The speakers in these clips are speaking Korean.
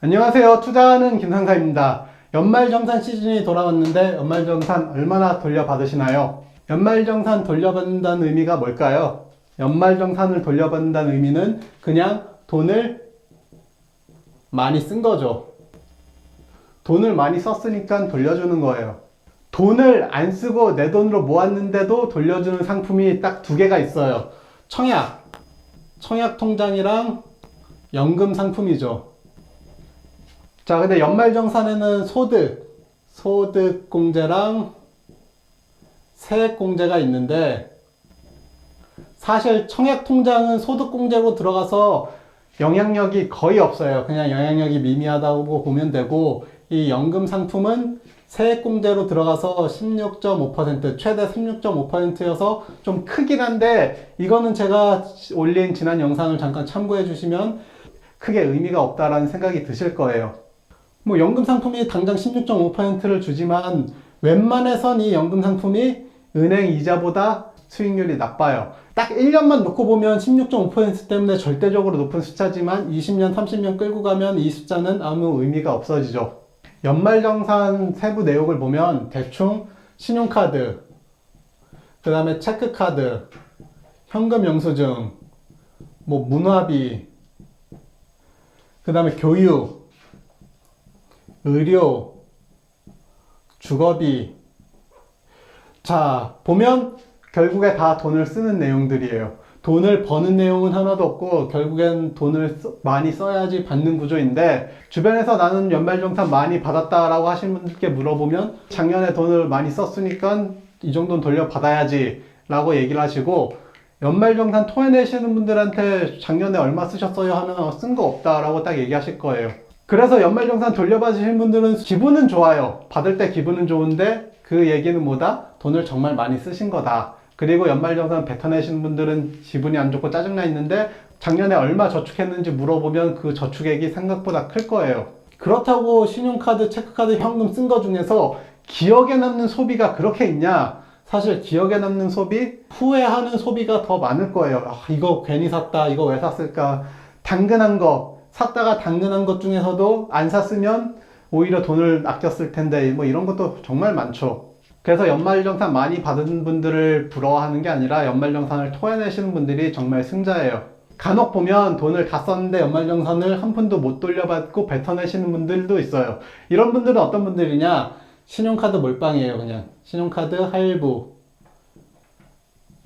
안녕하세요. 투자하는 김상사입니다. 연말정산 시즌이 돌아왔는데 연말정산 얼마나 돌려받으시나요? 연말정산 돌려받는다는 의미가 뭘까요? 연말정산을 돌려받는다는 의미는 그냥 돈을 많이 쓴 거죠. 돈을 많이 썼으니까 돌려주는 거예요. 돈을 안 쓰고 내 돈으로 모았는데도 돌려주는 상품이 딱 두 개가 있어요. 청약. 청약 통장이랑 연금 상품이죠. 자, 근데 연말정산에는 소득, 소득 공제랑 세액 공제가 있는데, 사실 청약 통장은 소득 공제로 들어가서 영향력이 거의 없어요. 그냥 영향력이 미미하다고 보면 되고, 이 연금 상품은 세액 공제로 들어가서 16.5%, 최대 16.5%여서 좀 크긴 한데, 이거는 제가 올린 지난 영상을 잠깐 참고해 주시면 크게 의미가 없다라는 생각이 드실 거예요. 뭐 연금 상품이 당장 16.5%를 주지만 웬만해선 이 연금 상품이 은행 이자보다 수익률이 나빠요. 딱 1년만 놓고 보면 16.5% 때문에 절대적으로 높은 숫자지만 20년, 30년 끌고 가면 이 숫자는 아무 의미가 없어지죠. 연말정산 세부 내용을 보면 대충 신용카드, 그 다음에 체크카드, 현금 영수증, 뭐 문화비, 그 다음에 교육, 의료, 주거비. 자, 보면 결국에 다 돈을 쓰는 내용들이에요. 돈을 버는 내용은 하나도 없고 결국엔 돈을 써- 많이 써야지 받는 구조인데 주변에서 나는 연말정산 많이 받았다라고 하시는 분들께 물어보면 작년에 돈을 많이 썼으니까 이 정도는 돌려받아야지 라고 얘기를 하시고 연말정산 토해내시는 분들한테 작년에 얼마 쓰셨어요 하면 쓴 거 없다라고 딱 얘기하실 거예요. 그래서 연말정산 돌려받으신 분들은 기분은 좋아요. 받을 때 기분은 좋은데 그 얘기는 뭐다? 돈을 정말 많이 쓰신 거다. 그리고 연말정산 뱉어내시는 분들은 기분이 안 좋고 짜증나 있는데 작년에 얼마 저축했는지 물어보면 그 저축액이 생각보다 클 거예요. 그렇다고 신용카드, 체크카드, 현금 쓴 거 중에서 기억에 남는 소비가 그렇게 있냐? 사실 기억에 남는 소비, 후회하는 소비가 더 많을 거예요. 아, 이거 괜히 샀다. 이거 왜 샀을까? 당근한 거, 샀다가 당근한 것 중에서도 안 샀으면 오히려 돈을 아꼈을 텐데, 뭐 이런 것도 정말 많죠. 그래서 연말정산 많이 받은 분들을 부러워하는 게 아니라 연말정산을 토해내시는 분들이 정말 승자예요. 간혹 보면 돈을 다 썼는데 연말정산을 한 푼도 못 돌려받고 뱉어내시는 분들도 있어요. 이런 분들은 어떤 분들이냐? 신용카드 몰빵이에요, 그냥. 신용카드 할부.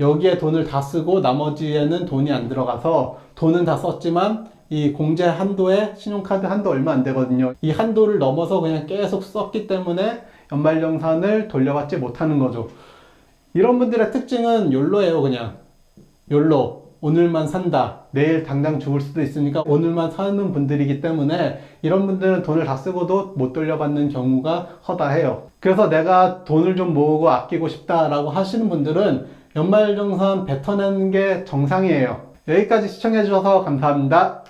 여기에 돈을 다 쓰고 나머지에는 돈이 안 들어가서 돈은 다 썼지만 이 공제 한도에 신용카드 한도 얼마 안 되거든요. 이 한도를 넘어서 그냥 계속 썼기 때문에 연말정산을 돌려받지 못하는 거죠. 이런 분들의 특징은 욜로예요, 그냥. 욜로. 오늘만 산다. 내일 당장 죽을 수도 있으니까 오늘만 사는 분들이기 때문에 이런 분들은 돈을 다 쓰고도 못 돌려받는 경우가 허다해요. 그래서 내가 돈을 좀 모으고 아끼고 싶다라고 하시는 분들은 연말정산 뱉어내는 게 정상이에요. 여기까지 시청해주셔서 감사합니다.